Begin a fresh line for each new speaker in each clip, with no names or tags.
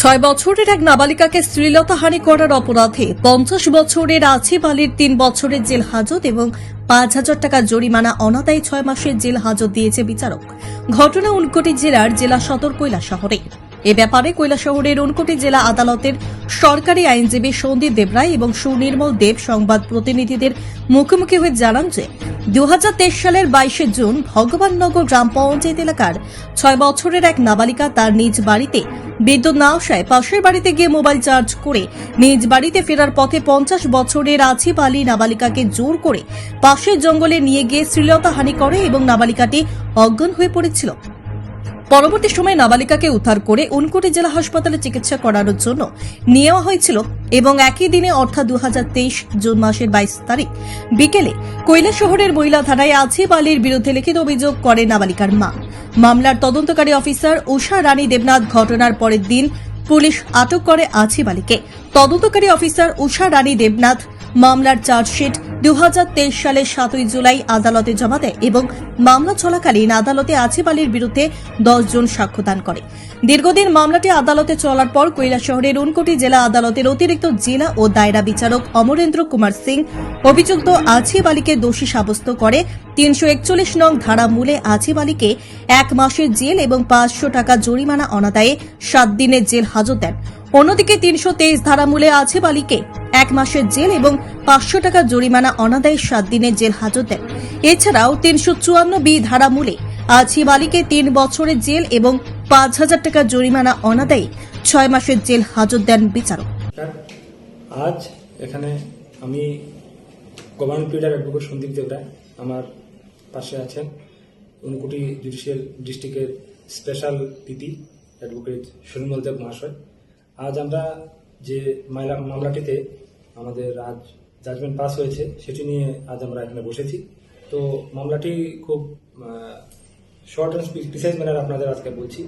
ছয় বছরের এক নাবালিকাকে শ্লীলতাহানি করার অপরাধে পঞ্চাশ বছরের আছে বালির তিন বছরের জেল হাজত এবং পাঁচ হাজার টাকা জরিমানা অনাদায়ী ছয় মাসের জেল হাজত দিয়েছে বিচারক। ঘটনা উনকোটি জেলার জেলা সদর কৈলা শহরে। এ ব্যাপারে কৈলা শহরের উনকোটি জেলা আদালতের সরকারি আইনজীবী সন্দীপ দেবরায় এবং সুনির্মল দেব সংবাদ প্রতিনিধিদের মুখোমুখি হয়ে জানান যে দু হাজার তেইশ সালের বাইশে জুন ভগবাননগর গ্রাম পঞ্চায়েত এলাকার ছয় বছরের এক নাবালিকা তার নিজ বাড়িতে বিদ্যুৎ না আসায় পাশের বাড়িতে গিয়ে মোবাইল চার্জ করে নিজ বাড়িতে ফেরার পথে পঞ্চাশ বছরের আছি পালি নাবালিকাকে জোর করে পাশের জঙ্গলে নিয়ে গিয়ে শ্রীলতা হানি করে এবং নাবালিকাটি অজ্ঞান হয়ে পড়েছিল। পরবর্তী সময়ে নাবালিকাকে উদ্ধার করে উনকোটি জেলা হাসপাতালে চিকিৎসা করানোর জন্য নেওয়া হয়েছিল এবং একই দিনে, অর্থাৎ দু হাজার তেইশ জুন মাসের বাইশ তারিখ বিকেলে কৈলা শহরের মহিলা থানায় আছে বালির বিরুদ্ধে লিখিত অভিযোগ করে নাবালিকার মা। মামলার তদন্তকারী অফিসার উষা রানী দেবনাথ ঘটনার পরের দিন পুলিশ আটক করে আছে বালিকে তদন্তকারী অফিসার উষা রানী দেবনাথ মামলার চার্জশিট দু হাজার তেইশ সালের সাতই জুলাই আদালতে জমা দেয় এবং মামলা চলাকালীন আদালতে আজিবালির বিরুদ্ধে দশ জন সাক্ষ্যদান করে। দীর্ঘদিন মামলাটি আদালতে চলার পর কৈলাসহরের উনকোটি জেলা আদালতের অতিরিক্ত জেলা ও দায়রা বিচারক অমরেন্দ্র কুমার সিং অভিযুক্ত আজিব আলীকে দোষী সাব্যস্ত করে তিনশো একচল্লিশ নং ধারা মূলে আজিব আলীকে এক মাসের জেল এবং পাঁচশো টাকা জরিমানা অনাদায়ে সাত দিনের জেল হাজত দেন। অন্যদিকে তিনশো তেইশ ধারামূলে আছে বালিকে। এক মাসের জেল এবং পাঁচশো টাকা জরিমানা অনাদায় সাত দিনের জেল হাজত। দেন এছাড়াও তিনশো চুয়ান্ন বি ধারামূলে আছে বালিকে তিন বছরের জেল এবং পাঁচ হাজার টাকা জরিমানা অনাদায়ী ছয় মাসের জেল হাজত দেন বিচারক।
আজ এখানে আমি government pleader advocate Sandeep Debroy আমার পাশে আছেন। উনকুটি জুডিশিয়াল ডিস্ট্রিক্টের special PP advocate Sunimal Deb মহাশয়। আজ আমরা যে মামলাটিতে আমাদের আজ জাজমেন্ট পাস হয়েছে, সেটি নিয়ে আজ আমরা এখানে বসেছি। তো মামলাটি খুব শর্ট অ্যান্ড প্রিসাইজ ম্যানার আপনাদের আজকে বলছি।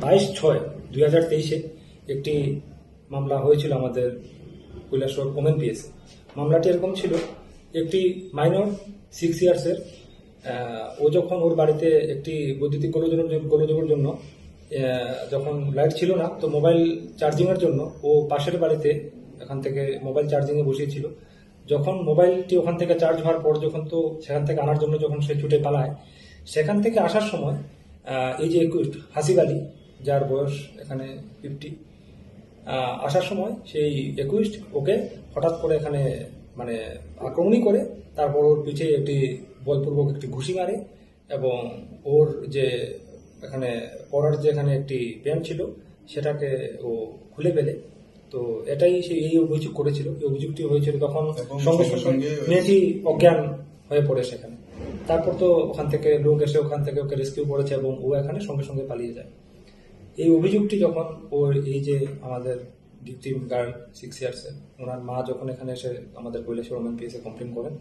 বাইশ ছয় দুই হাজার তেইশে একটি মামলা হয়েছিল আমাদের কৈলাসহর ওমেন পিএস। মামলাটি এরকম ছিল, একটি মাইনর সিক্স ইয়ার্সের ও যখন ওর বাড়িতে একটি বৈদ্যুতিক গোলযোগের জন্য- যখন লাইট ছিল না, তো মোবাইল চার্জিংয়ের জন্য ও পাশের বাড়িতে এখান থেকে মোবাইল চার্জিংয়ে বসিয়েছিল। যখন মোবাইলটি ওখান থেকে চার্জ হওয়ার পর যখন তো সেখান থেকে আনার জন্য যখন সে ছুটে পালায়, সেখান থেকে আসার সময় এই যে হাসিব আলী যার বয়স এখানে ফিফটি আসার সময় সেই একুইস্ট ওকে হঠাৎ করে এখানে মানে আক্রমণই করে, তারপর ওর পিছে একটি বলপূর্বক একটি ঘুষি মারে এবং ওর যে এখানে পড়ার যে এখানে একটি প্যান্ট ছিল সেটাকে ও খুলে ফেলে। তো এটাই সে এই অভিযোগ করেছিল। এই অভিযোগটি হয়েছিল তখন সঙ্গে
সঙ্গে
মেয়েটি অজ্ঞান হয়ে পড়ে সেখানে। তারপর তো ওখান থেকে লোক এসে ওখান থেকে ওকে রেস্কিউ করেছে এবং ও এখানে সঙ্গে সঙ্গে পালিয়ে যায়। এই অভিযোগটি যখন ওর এই যে আমাদের ভিকটিম গার্ল সিক্স ইয়ার্সের ওনার মা যখন এখানে এসে আমাদের কৈলাসের ওমেন পিএসে কমপ্লেন করেন।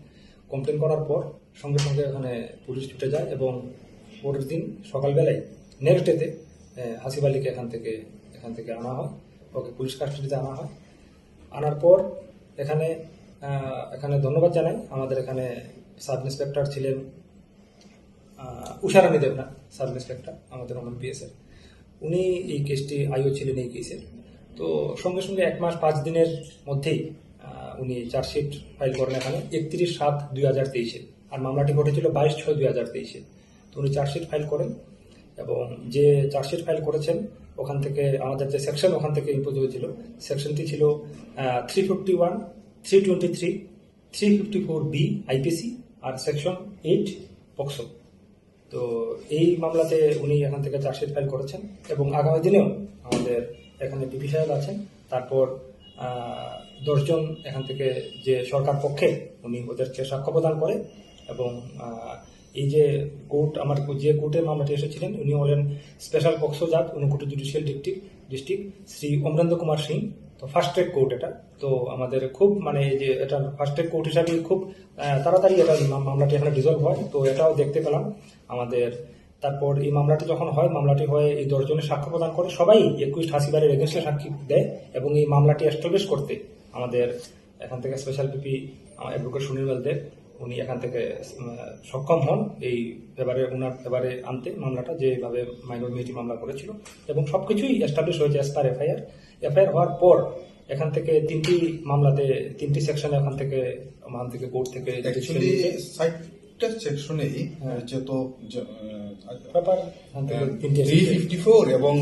কমপ্লেন করার পর সঙ্গে সঙ্গে এখানে পুলিশ ছুটে যায় এবং পরের দিন সকালবেলায় নেক্সট ডেতে হাসিব আলীকে এখান থেকে এখান থেকে আনা হয়। ওকে পুলিশ কাস্টাডিতে আনা হয়। আনার পর এখানে এখানে ধন্যবাদ জানাই। আমাদের এখানে সাব ইন্সপেক্টর ছিলেন উষারানী দেবনা সাব ইন্সপেক্টর আমাদের ওমান পিএসের উনি এই কেসটি আইও ছিলেন এই কেসের তো সঙ্গে সঙ্গে এক মাস, পাঁচ দিনের মধ্যেই উনি চার্জশিট ফাইল করেন এখানে। একত্রিশ সাত দুই হাজার তেইশে। আর মামলাটি ঘটেছিল বাইশ ছয় দুই হাজার তেইশে। তো উনি চার্জশিট ফাইল করেন এবং যে চার্জশিট ফাইল করেছেন, ওখান থেকে আমাদের যে সেকশন ওখান থেকে ইম্পোজ হয়েছিল, সেকশনটি ছিল three fifty one three twenty three three fifty four B IPC আর সেকশন এইট পক্সো তো এই মামলাতে উনি এখান থেকে চার্জশিট ফাইল করেছেন এবং আগামী দিনেও আমাদের এখানে পিপি সাহেব আছেন, তারপর দশজন এখান থেকে যে সরকার পক্ষে উনি ওদেরকে সাক্ষ্য প্রদান করে এবং এই যে কোর্ট, আমার যে কোর্টে মামলাটি এসেছিলেন, উনি হলেন special POCSO judge Unakoti judicial district district Shri Amarendra Kumar Singh. তো ফার্স্ট ট্রেক কোর্ট এটা। তো আমাদের খুব মানে এই যে এটা ফার্স্ট ট্রেক কোর্ট হিসাবে খুব তাড়াতাড়ি এটা মামলাটি এখানে রিজলভ হয়। তো এটাও দেখতে পেলাম। আমাদের তারপর এই মামলাটি যখন হয়, মামলাটি হয় এই দশজনের সাক্ষ্য প্রদান করে। সবাই একুশ হাসিবারের এগেন্সে সাক্ষী দেয় এবং এই মামলাটি এস্টাবলিশ করতে আমাদের এখান থেকে special PP advocate Sunil Deb উনি এখান থেকে সক্ষম হন এই এবারে ওনার এবারে আনতে মামলাটা যেভাবে মাইনর মেয়েটি মামলা করেছিল। এবং সবকিছুই এস্টাবলিশ হয়েছে অ্যাজ পার এফআইআর এফআইআর হওয়ার পর এখান থেকে তিনটি মামলাতে তিনটি সেকশনে এখান থেকে ওখান থেকে কোর্ট থেকে
সেকশনেই
হ্যাঁ।
তো
ব্যাপার
থ্রি ফিফটি ফোর এবং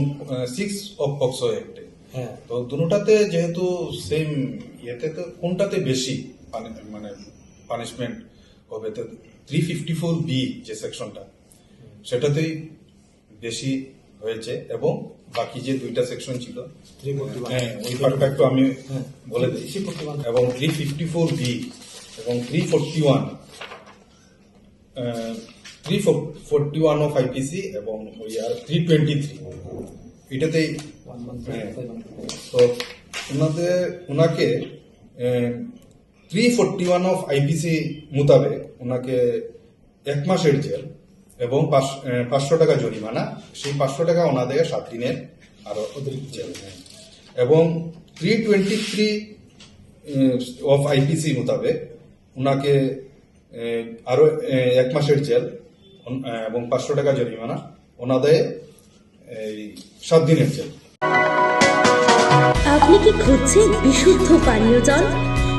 সিক্স অফ পক্সো অ্যাক্টে
হ্যাঁ।
তো দুটাতে যেহেতু সেম ইয়েতে তো কোনটাতে বেশি মানে পানিশমেন্ট হবে তো থ্রি ফিফটি ফোর বি যে সেকশনটা সেটাতেই বেশি হয়েছে এবং বাকি যে দুইটা সেকশন ছিল হ্যাঁ ওই পার্টটা একটু আমি
হ্যাঁ।
বলে
341
এবং থ্রি ফিফটি ফোর বি এবং three forty one three forty one of IPC এবং ওই আর থ্রি টোয়েন্টি থ্রি এটাতেই হ্যাঁ। তো ওনাদের ওনাকে three forty one of IPC মোতাবেক ওনাকে এক মাসের জেল এবং পাঁচ- পাঁচশো টাকা জরিমানা। সেই পাঁচশো টাকা ওনাদের সাত দিনের আরও অতিরিক্ত জেল। এবং three twenty three of IPC মোতাবেক ওনাকে আহ, আরও আহ, এক মাসের জেল এবং পাঁচশো টাকা জরিমানা ওনাদের এই সাত দিনের জেল।
আপনি কি খুঁজছেন বিশুদ্ধ পানীয় জল?